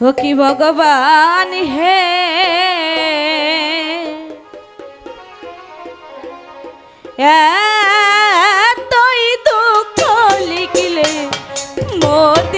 ও কি ভগবান হে? এতই দুঃখ লিখলে মোদের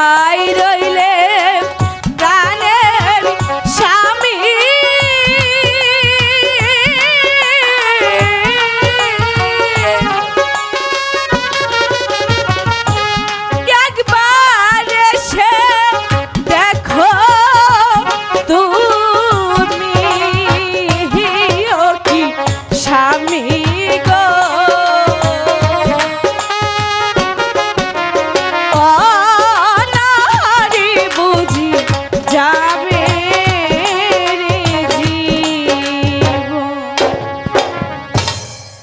Bye.